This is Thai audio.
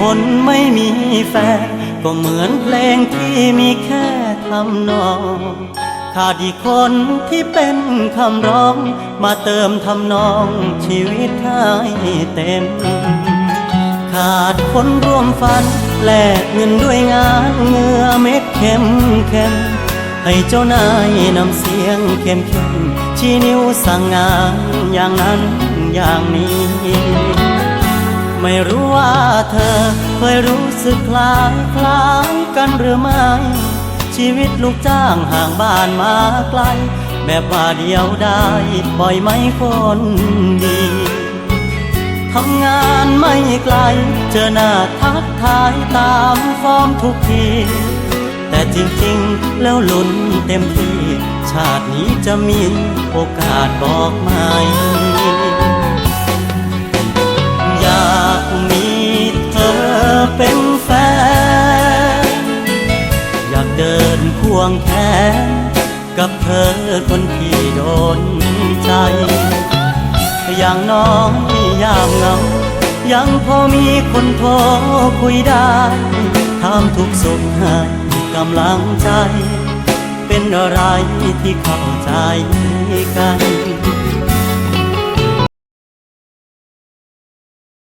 คนไม่มีแฟน ก็เหมือนเพลงที่มีแค่ทำนอง ขาดอีกคนที่เป็นคำร้อง มาเติมทำนองชีวิตให้เต็ม ขาดคนร่วมฝัน แลกเงินด้วยงานเงื่อเม็ดเข้มเข้มให้เจ้านายนำเสียงเข้มเข้มชี้นิ้วสั่งงานอย่างนั้นอย่างนี้ ไม่รู้ว่าเธอ เคยรู้สึกคล้ายคล้ายกันหรือไม่ ชีวิตลูกจ้างห่างบ้านมาไกล แบบว่าเดียวได้บ่อยไหมคนดีทำงานไม่ไกล เจอหน้าทักทายตามฟอร์มทุกที แต่จริงๆ แล้วลุ้นเต็มที่ ชาตินี้จะมีโอกาสบอกไหม เดินควงแขนกับเธอคนที่โดนใจ อย่างน้องยามเงา ยังพอมีคนโทรคุยได้ถามทุกสุขให้กำลังใจ เป็นอะไรที่เข้าใจกัน